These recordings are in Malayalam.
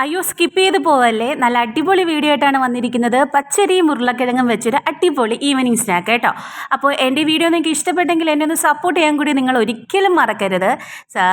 അയ്യോ സ്കിപ്പ് ചെയ്ത് പോവല്ലേ? നല്ല അടിപൊളി വീഡിയോ ആയിട്ടാണ് വന്നിരിക്കുന്നത്. പച്ചരിയും ഉരുളക്കിഴങ്ങും വെച്ചൊരു അടിപൊളി ഈവനിങ് സ്നാക്ക് കേട്ടോ. അപ്പോൾ എന്റെ വീഡിയോ നിങ്ങൾക്ക് ഇഷ്ടപ്പെട്ടെങ്കിൽ എന്നെ ഒന്ന് സപ്പോർട്ട് ചെയ്യാൻ കൂടി നിങ്ങൾ ഒരിക്കലും മറക്കരുത്.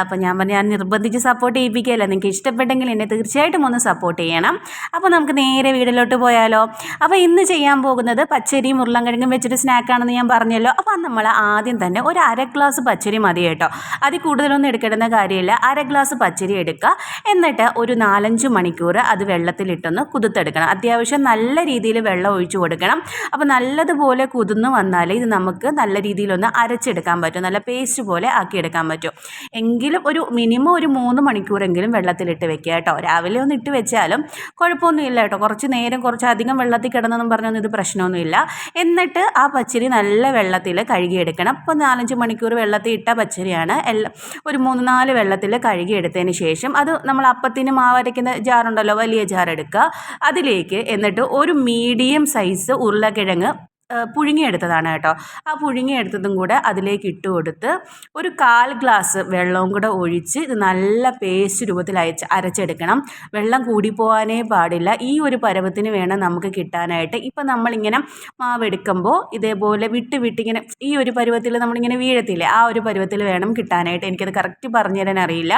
അപ്പോൾ ഞാൻ ഞാൻ നിർബന്ധിച്ച് സപ്പോർട്ട് ചെയ്യിപ്പിക്കുകയല്ല. നിങ്ങൾക്ക് ഇഷ്ടപ്പെട്ടെങ്കിൽ എന്നെ തീർച്ചയായിട്ടും ഒന്ന് സപ്പോർട്ട് ചെയ്യണം. അപ്പോൾ നമുക്ക് നേരെ വീടിലോട്ട് പോയാലോ? അപ്പോൾ ഇന്ന് ചെയ്യാൻ പോകുന്നത് പച്ചരിയും ഉരുളക്കിഴങ്ങും വെച്ചൊരു സ്നാക്കാണെന്ന് ഞാൻ പറഞ്ഞല്ലോ. അപ്പോൾ നമ്മൾ ആദ്യം തന്നെ ഒരു അര ഗ്ലാസ് പച്ചരി മതി കേട്ടോ. അതിൽ കൂടുതലൊന്നും എടുക്കേണ്ടുന്ന കാര്യമില്ല. അര ഗ്ലാസ് പച്ചരി എടുക്കുക. എന്നിട്ട് ഒരു നാലഞ്ച് മണിക്കൂർ അത് വെള്ളത്തിലിട്ടൊന്ന് കുതിർത്തെടുക്കണം. അത്യാവശ്യം നല്ല രീതിയിൽ വെള്ളം ഒഴിച്ചു കൊടുക്കണം. അപ്പോൾ നല്ലതുപോലെ കുതിർന്ന് വന്നാൽ ഇത് നമുക്ക് നല്ല രീതിയിലൊന്ന് അരച്ചെടുക്കാൻ പറ്റും. നല്ല പേസ്റ്റ് പോലെ ആക്കിയെടുക്കാൻ പറ്റും. എങ്കിലും ഒരു മിനിമം ഒരു മൂന്ന് മണിക്കൂറെങ്കിലും വെള്ളത്തിലിട്ട് വെക്കുക കേട്ടോ. രാവിലെ ഒന്ന് ഇട്ട് വെച്ചാലും കുഴപ്പമൊന്നുമില്ല കേട്ടോ. കുറച്ച് നേരം കുറച്ച് അധികം വെള്ളത്തിൽ കിടന്നെന്നും പറഞ്ഞൊന്നും ഇത് പ്രശ്നമൊന്നുമില്ല എന്നിട്ട് ആ പച്ചരി നല്ല വെള്ളത്തിൽ കഴുകിയെടുക്കണം. അപ്പോൾ നാലഞ്ച് മണിക്കൂർ വെള്ളത്തിൽ ഇട്ട പച്ചരിയാണ് എല്ലാം ഒരു മൂന്ന് നാല് വെള്ളത്തിൽ കഴുകിയെടുത്തതിന് ശേഷം അത് നമ്മൾ അപ്പത്തിന് മാവരയ്ക്കുന്ന ജാറുണ്ടല്ലോ വലിയ ജാർ എടുക്കുക. അതിലേക്ക് എന്നിട്ട് ഒരു മീഡിയം സൈസ് ഉരുളക്കിഴങ്ങ് പുഴുങ്ങിയെടുത്തതാണ് കേട്ടോ. ആ പുഴുങ്ങിയെടുത്തതും കൂടെ അതിലേക്ക് ഇട്ട് കൊടുത്ത് ഒരു കാൽ ഗ്ലാസ് വെള്ളവും കൂടെ ഒഴിച്ച് ഇത് നല്ല പേസ്റ്റ് രൂപത്തിൽ അയച്ച് അരച്ചെടുക്കണം. വെള്ളം കൂടിപ്പോവാനേ പാടില്ല. ഈ ഒരു പരുവത്തിന് വേണം നമുക്ക് കിട്ടാനായിട്ട്. ഇപ്പം നമ്മളിങ്ങനെ മാവെടുക്കുമ്പോൾ ഇതേപോലെ വിട്ട് വിട്ടിങ്ങനെ ഈ ഒരു പരുവത്തിൽ നമ്മളിങ്ങനെ വീഴത്തില്ലേ ആ ഒരു പരുവത്തിൽ വേണം കിട്ടാനായിട്ട്. എനിക്കത് കറക്റ്റ് പറഞ്ഞു തരാൻ അറിയില്ല.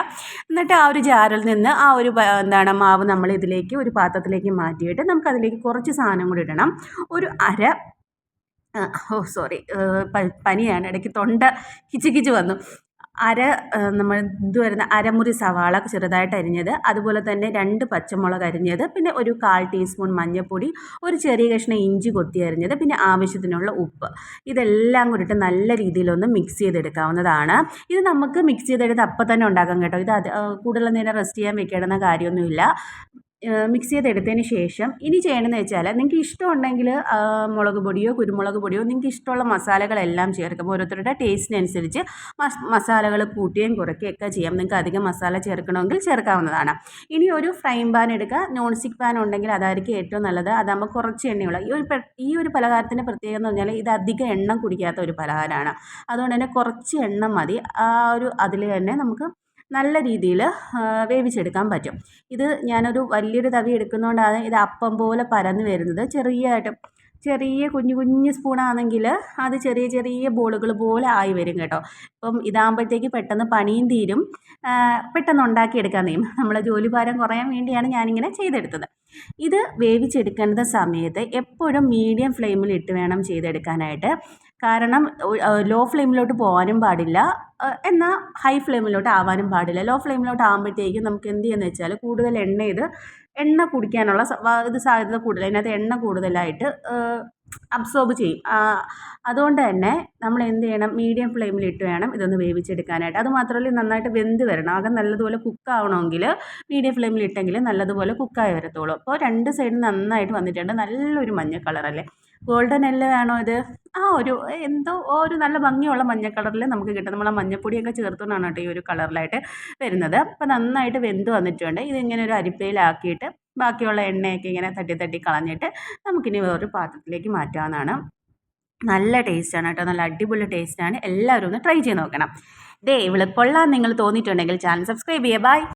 എന്നിട്ട് ആ ഒരു ജാറിൽ നിന്ന് ആ ഒരു എന്താണ് മാവ് നമ്മൾ ഇതിലേക്ക് ഒരു പാത്രത്തിലേക്ക് മാറ്റിയിട്ട് നമുക്കതിലേക്ക് കുറച്ച് സാധനം കൂടി ഇടണം. ഒരു അര ഓ സോറി. പനിയാണ്. ഇടയ്ക്ക് തൊണ്ട കിച്ച് വന്നു. അര നമ്മൾ ഇത് വരുന്ന അരമുറി സവാള ചെറുതായിട്ട് അരിഞ്ഞത്. അതുപോലെ തന്നെ രണ്ട് പച്ചമുളക് അരിഞ്ഞത്. പിന്നെ ഒരു കാൽ ടീസ്പൂൺ മഞ്ഞൾപ്പൊടി ഒരു ചെറിയ കഷ്ണം ഇഞ്ചി കൊത്തി അരിഞ്ഞത്. പിന്നെ ആവശ്യത്തിനുള്ള ഉപ്പ്. ഇതെല്ലാം കൂടിയിട്ട് നല്ല രീതിയിലൊന്ന് മിക്സ് ചെയ്തെടുക്കാവുന്നതാണ്. ഇത് നമുക്ക് മിക്സ് ചെയ്തെടുത്ത് അപ്പം തന്നെ ഉണ്ടാക്കാം കേട്ടോ. ഇത് അത് കൂടുതൽ നേരം റെസ്റ്റ് ചെയ്യാൻ വെക്കേണ്ടുന്ന കാര്യമൊന്നുമില്ല. മിക്സ് ചെയ്തെടുത്തതിന് ശേഷം ഇനി ചെയ്യണമെന്ന് വെച്ചാൽ നിങ്ങൾക്ക് ഇഷ്ടമുണ്ടെങ്കിൽ മുളക് പൊടിയോ കുരുമുളക് പൊടിയോ നിങ്ങൾക്ക് ഇഷ്ടമുള്ള മസാലകളെല്ലാം ചേർക്കാം ഓരോരുത്തരുടെ ടേസ്റ്റിനനുസരിച്ച് മസാലകൾ കൂട്ടുകയും കുറയ്ക്കുകയൊക്കെ ചെയ്യാം. നിങ്ങൾക്ക് അധികം മസാല ചേർക്കണമെങ്കിൽ ചേർക്കാവുന്നതാണ്. ഇനി ഒരു ഫ്രൈ പാൻ എടുക്കുക. നോൺ സ്റ്റിക്ക് പാൻ ഉണ്ടെങ്കിൽ അതായിരിക്കും ഏറ്റവും നല്ലത്. അതാകുമ്പോൾ കുറച്ച് എണ്ണയുള്ള. ഈ ഒരു ഈ ഒരു പലഹാരത്തിന്റെ പ്രത്യേകത എന്ന് പറഞ്ഞാൽ ഇത് അധികം എണ്ണം കുടിക്കാത്ത ഒരു പലഹാരമാണ്. അതുകൊണ്ട് തന്നെ കുറച്ച് എണ്ണ മതി. ആ ഒരു അതിൽ തന്നെ നമുക്ക് നല്ല രീതിയിൽ വേവിച്ചെടുക്കാൻ പറ്റും. ഇത് ഞാനൊരു വലിയൊരു തവി എടുക്കുന്നതുകൊണ്ടാണ് ഇത് അപ്പം പോലെ പരന്ന് വരുന്നത്. ചെറിയതായിട്ട് ചെറിയ കുഞ്ഞു കുഞ്ഞു സ്പൂണാണെങ്കിൽ അത് ചെറിയ ചെറിയ ബോളുകൾ പോലെ ആയി വരും കേട്ടോ. ഇപ്പം ഇതാകുമ്പോഴത്തേക്ക് പെട്ടെന്ന് പണിയും തീരും. പെട്ടെന്ന് ഉണ്ടാക്കിയെടുക്കാൻ തീരും നമ്മളെ ജോലിഭാരം കുറയാൻ വേണ്ടിയാണ് ഞാനിങ്ങനെ ചെയ്തെടുത്തത്. ഇത് വേവിച്ചെടുക്കേണ്ട സമയത്ത് എപ്പോഴും മീഡിയം ഫ്ലെയിമിൽ ഇട്ട് വേണം ചെയ്തെടുക്കാനായിട്ട്. കാരണം ലോ ഫ്ലെയിമിലോട്ട് പോകാനും പാടില്ല. എന്നാൽ ഹൈ ഫ്ലെയിമിലോട്ട് ആവാനും പാടില്ല. ലോ ഫ്ലെയിമിലോട്ട് ആകുമ്പോഴത്തേക്കും നമുക്ക് എന്ത് ചെയ്യുന്നത് വെച്ചാൽ കൂടുതൽ എണ്ണ ഇത് എണ്ണ കുടിക്കാനുള്ള ഇത് സാധ്യത കൂടുതൽ. അതിനകത്ത് എണ്ണ കൂടുതലായിട്ട് അബ്സോർബ് ചെയ്യും. അതുകൊണ്ട് തന്നെ നമ്മൾ എന്ത് ചെയ്യണം? മീഡിയം ഫ്ലെയിമിൽ ഇട്ട് വേണം ഇതൊന്ന് വേവിച്ചെടുക്കാനായിട്ട്. അത് മാത്രമല്ല നന്നായിട്ട് വെന്ത് വരണം. ആകെ നല്ലതുപോലെ കുക്കാവണമെങ്കിൽ മീഡിയം ഫ്ലെയിമിൽ ഇട്ടെങ്കിൽ നല്ലതുപോലെ കുക്കായി വരത്തുള്ളൂ. അപ്പോൾ രണ്ട് സൈഡും നന്നായിട്ട് വന്നിട്ടുണ്ട്. നല്ലൊരു മഞ്ഞ കളറല്ലേ ഗോൾഡൻ എല്ല് വേണോ ഇത്? ആ ഒരു എന്തോ ഒരു നല്ല ഭംഗിയുള്ള മഞ്ഞ കളറിൽ നമുക്ക് കിട്ടും. നമ്മൾ ആ മഞ്ഞപ്പൊടിയൊക്കെ ചേർത്തുകൊണ്ടാണ് കേട്ടോ ഈ ഒരു കളറിലായിട്ട് വരുന്നത്. അപ്പോൾ നന്നായിട്ട് വെന്ത് വന്നിട്ടുണ്ട്. ഇതിങ്ങനെ ഒരു അരിപ്പയിലാക്കിയിട്ട് ബാക്കിയുള്ള എണ്ണയൊക്കെ ഇങ്ങനെ തട്ടി തട്ടി കളഞ്ഞിട്ട് നമുക്കിനി വേറൊരു പാത്രത്തിലേക്ക് മാറ്റാവുന്നതാണ്. നല്ല ടേസ്റ്റാണ് കേട്ടോ. നല്ല അടിപൊളി ടേസ്റ്റാണ് എല്ലാവരും ഒന്ന് ട്രൈ ചെയ്ത് നോക്കണം. ദേ ഇവൾ കൊള്ളാൻ നിങ്ങൾ തോന്നിയിട്ടുണ്ടെങ്കിൽ ചാനൽ സബ്സ്ക്രൈബ് ചെയ്യുക. ബൈ